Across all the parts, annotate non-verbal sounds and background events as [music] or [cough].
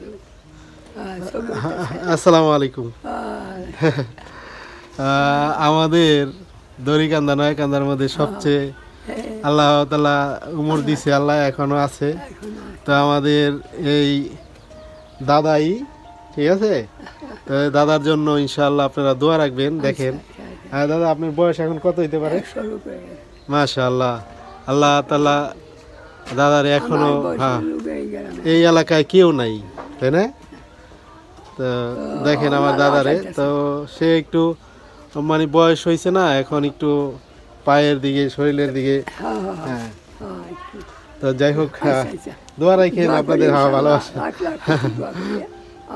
দেবো। আর ছবি আসসালামু আলাইকুম। আমাদের দড়িকান্দা নয়কান্দার মধ্যে সবচেয়ে আল্লাহ তালা উমর দিছে আল্লাহ এখনও আছে। তো আমাদের এই দাদাই ঠিক আছে? তো দাদার জন্য ইনশাল্লাহ আপনারা দোয়া রাখবেন দেখেন। হ্যাঁ দাদা আপনার বয়স এখন কত হইতে পারে? একশো রুপে। মাশাআল্লাহ। আল্লাহ তালা দাদার এখনও হ্যাঁ। এই এলাকায় কেউ নাই তাই না? তো দেখেন আমার দাদারে তো সে একটু মানে বয়স হয়েছে না এখন একটু পায়ের দিকে শরীরের দিকে হ্যাঁ হ্যাঁ। হ্যাঁ তো যাই হোক হ্যাঁ, আচ্ছা, আচ্ছা। দোয়া রাখেন আপনাদের হ্যাঁ।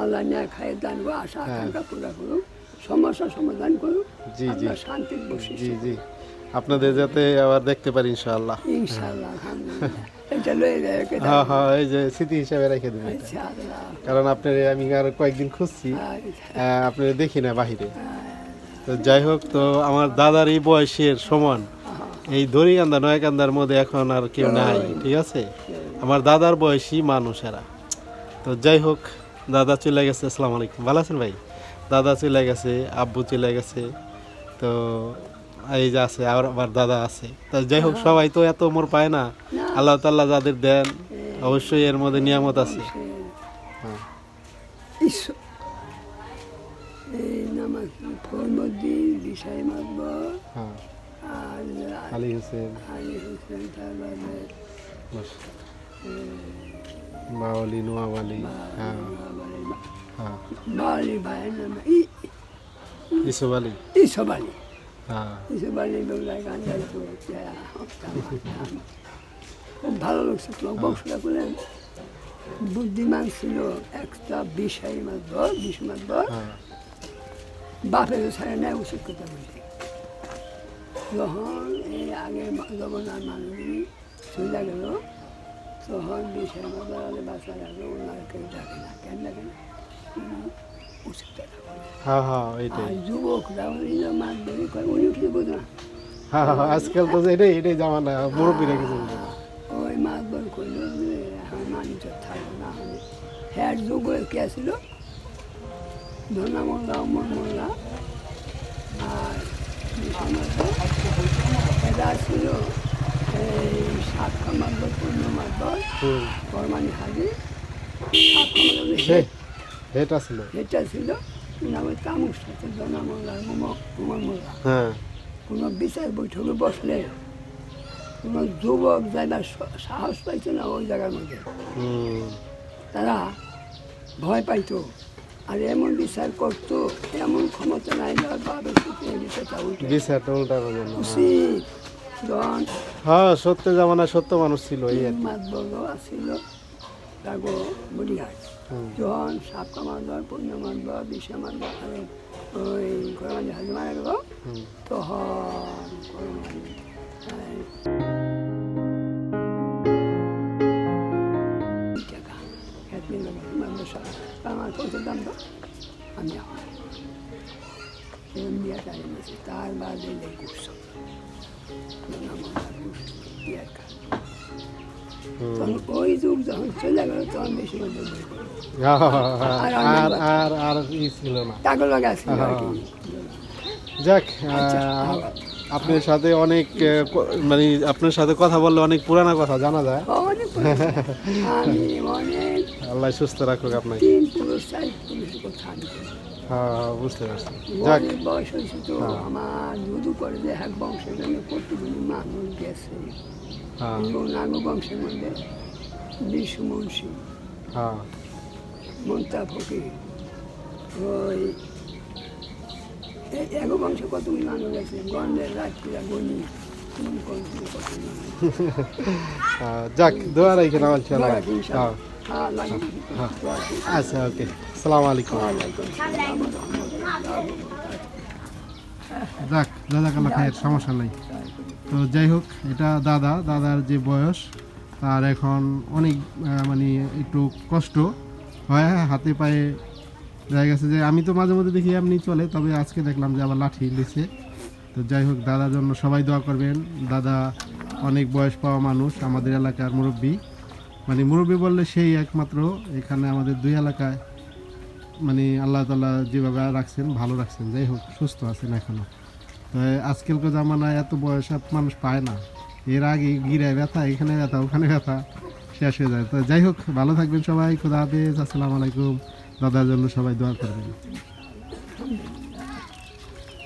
আল্লাহ খায় দান আশা আকাঙ্ক্ষা পুরা করুক সমস্যা সমাধান। জি, জি। বসে জি জি। আপনাদের যাতে আবার দেখতে পারি ইনশাআল্লাহ। ইনশাআল্লাহ এটা লয়ে যায় হ্যাঁ হ্যাঁ এই যে স্মৃতি হিসাবে রেখে দেবেন কারণ আপনার আমি আর কয়েকদিন খুঁজছি। আচ্ছা। আপনি দেখি না বাহিরে। তো যাই হোক তো আমার দাদার এই বয়সের সমান। এই দড়িকান্দা নয়কান্দার মধ্যে এখন আর কেউ নাই ঠিক আছে? আমার দাদার বয়সী মানুষেরা। তো যাই হোক দাদা চলে গেছে আসসালামু আলাইকুম। ভালো আছেন ভাই? দাদা চলে গেছে আব্বু চলে গেছে। তো এই যে আছে আর আমার দাদা আছে। তা যাই হোক সবাই তো এত মোর পায় না। আল্লাহ তাল্লাহ যাদের দেন অবশ্যই এর মধ্যে নিয়ামত আছে। হ্যাঁ। হ্যাঁ। আলী হোসেন। মাওলি নোয়াব আলী হ্যাঁ। হ্যাঁ। বালি ভাইয়ের নাম। ই ইসুফ আলী। ইসব আলী। ইসব আলী বেলায় গান গাইতো খুব ভালো লাগছে তো বংশটা করলেন বুদ্ধিমান ছিল একটা বিষয় বিষ মাতবর হ্যাঁ। বাপের ছাড়া নেয় উচিত কথা বলতে যখন এই আগে জগন্নাথ মানুষগুলি চলে গেল তখন বিষয় মতো বাচ্চা গেল ওনার কেউ ডাকে না কেন ডাকে না বলে। হ্যাঁ হ্যাঁ এইটাই। যুবকরা ধরে করে উনি কিছু বোঝে না। হ্যাঁ হ্যাঁ আজকাল তো এটাই এটাই জামানা বুঝে না। ওই মাছ ধর করল এখন মানুষ থাকবে না হলে। হ্যাঁ যুগ কে ছিল ধনা মোল্লা অমর মোল্লা আর মাত্র ছিল এই সাত কামার পূর্ণ মাতবর বর্মানি হাজি সাত কামার সে এটা ছিল? এটা ছিল নামে তামুক সাথে ধনা মোল্লা উমর মোল্লা হ্যাঁ। কোনো বিচার বৈঠকে বসলে কোনো যুবক যাইবার সাহস পাইতো না ওই জায়গার মধ্যে। তারা ভয় পাইতো আর এমন বিচার করতো এমন ক্ষমতা নাই বাবে বিচারটা উল্টা উচিত হ্যাঁ সত্য জামানা সত্য মানুষ ছিল এই আর কি। মাত বড় আসছিল তাগো বডিঘাট সাপ কামার দর পূর্ণ মানব বিশ্ব মানব আর ওই কোরবানি হাজি মারা গেল। তখন মানব আমার দাম আমি আমার। তার বাদে ঘুষ হুম। তখন ওই যুগ যখন চলে গেল তখন বেশি মধ্যে হ্যাঁ, হ্যাঁ, হ্যাঁ, আর আর আর ই ছিল না। টাকা লাগা ছিল যাক আচ্ছা, আপনার সাথে অনেক মানে আপনার সাথে কথা বললে অনেক পুরানা কথা জানা যায়। আল্লাহ সুস্থ রাখুক আপনাকে। হ্যাঁ হ্যাঁ, বুঝতে পারছি। যাক। বয়স হয়েছে তো আমার যদু করে যে এক বংশের জন্য কতগুলি মানুষ গেছে। হ্যাঁ। নাগো বংশের মধ্যে বিশ্ব মুন্সি হ্যাঁ। মন্তা ফকির ওই এগো বংশে কতগুলি মানুষ গন্ডের রাজপুরা গণি আহ, [laughs] যাক দোয়া রাখেন। আমার ছেলে হ্যাঁ। হ্যাঁ। আচ্ছা ওকে। সালাম আলাইকুম। যাক দাদা কালা খায়ের সমস্যা নাই। তো যাই হোক, এটা দাদা, দাদার যে বয়স, তার এখন অনেক মানে একটু কষ্ট। হয় হাতে পায়ে দেখা গেছে যে আমি তো মাঝে মধ্যে দেখি এমনি চলে, তবে আজকে দেখলাম যে আবার লাঠি লিছে তো যাই হোক, দাদার জন্য সবাই দোয়া করবেন। দাদা অনেক বয়স পাওয়া মানুষ, আমাদের এলাকার মুরব্বী। মানে মুরব্বী বললে সেই একমাত্র, এখানে আমাদের দুই এলাকায় মানে আল্লাহ তালা যেভাবে রাখছেন, ভালো রাখছেন, যাই হোক, সুস্থ আছেন এখনও তো আজকালকার জামানায় এত বয়স মানুষ পায় না। এর আগে গিরায় ব্যথা, এখানে ব্যথা, ওখানে ব্যথা, শেষ হয়ে যায়। তো যাই হোক, ভালো থাকবেন সবাই, খুদা হাফেজ, আসসালামু আলাইকুম। দাদার জন্য সবাই দোয়া করবেন।